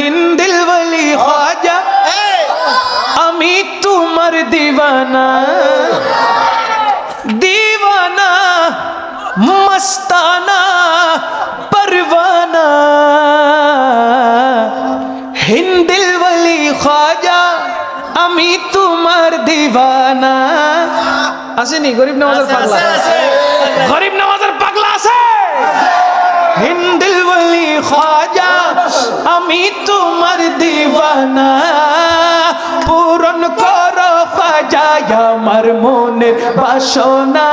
হিন্দিল বলি খাজা আমি তোমার দিওয়ানা দিওয়ানা মস্তানা পরওয়ানা। হিন্দিল বলি খাজা আমি তোমার দিওয়ানা আসেনি গরিব নওয়াজের পাগলা। আমি তোমার দিওয়ানা পূরণ করো খাজা আমার মনের বাসনা।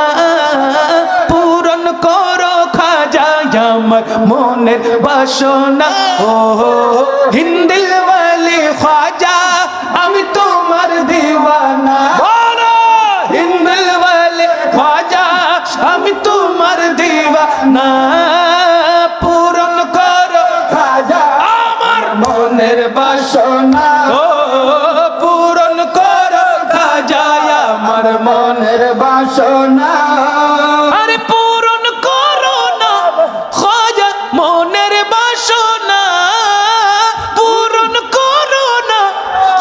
পূরণ করো খাজা আমার মনের বাসনা। ও হিন্দিল বলি খাজা আমি তোমার দিওয়ানা বলো। হিন্দিল বলি খাজা আমি তোমার দিওয়ানা মনের বাসনা। ও পূরণ করো খাজা আমার মনের বাসনা। আরে পূরণ করো না খাজা মনের বাসনা। পূরণ করো না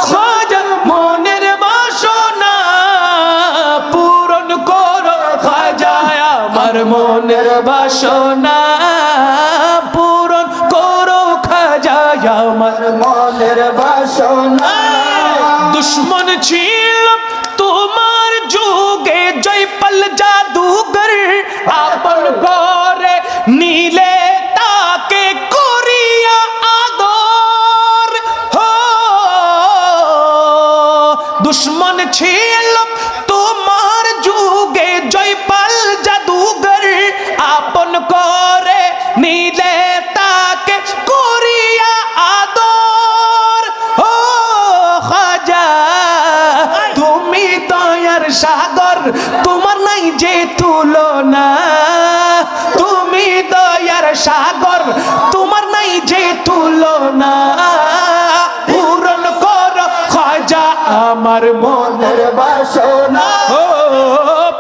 খাজা মনের বাসনা। পূরণ করো খাজা আমার মনের বাসনা। খাজা আমার মনের বাসনা। দুশ্মন ছিল তোমার যুগে, জয়পল জাদুগর আপন করে নীলে তাকে করিয়া আদর। হো, দুশ্মন ছিল দয়ার সাগর, তোমার নাই যে তুলনা। তুমি দয়ার সাগর, তোমার নাই যে তুলনা। পূরণ কর খাজা আমার মনের বাসনা।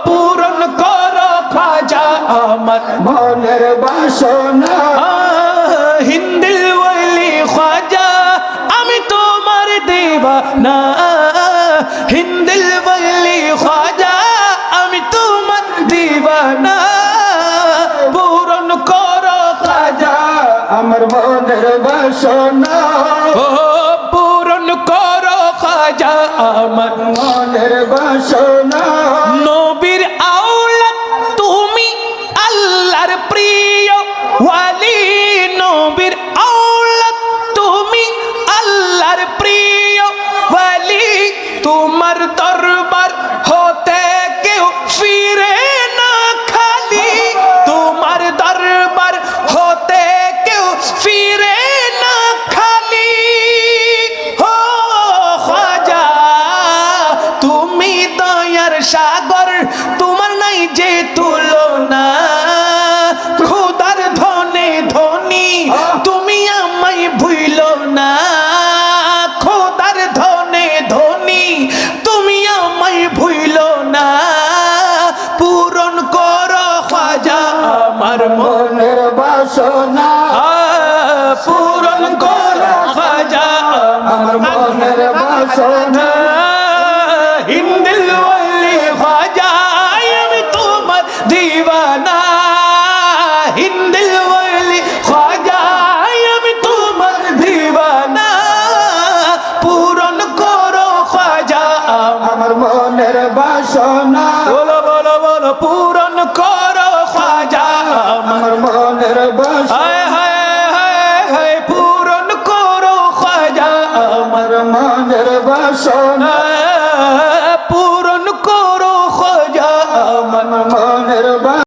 পূরণ কর খাজা আমার মনের বাসনা। হিন্দিল ওইলি খাজা, আমি তোমার দেওয়ানা। হিন্দিল বাসনা ও পূরণ করো খাজা আমার মনের বাসনা। বাসনা পূরণ করো খাজা আমার মনের বাসনা। হিন্দিল ওয়ালি খাজা আমি তোমার দিওয়ানা হিন্দিল ওয়ালি খাজা আমি তোমার দিওয়ানা পূরণ করো খাজা আমার মনের বাসনা। বলো বলো বলো পূরণ মনের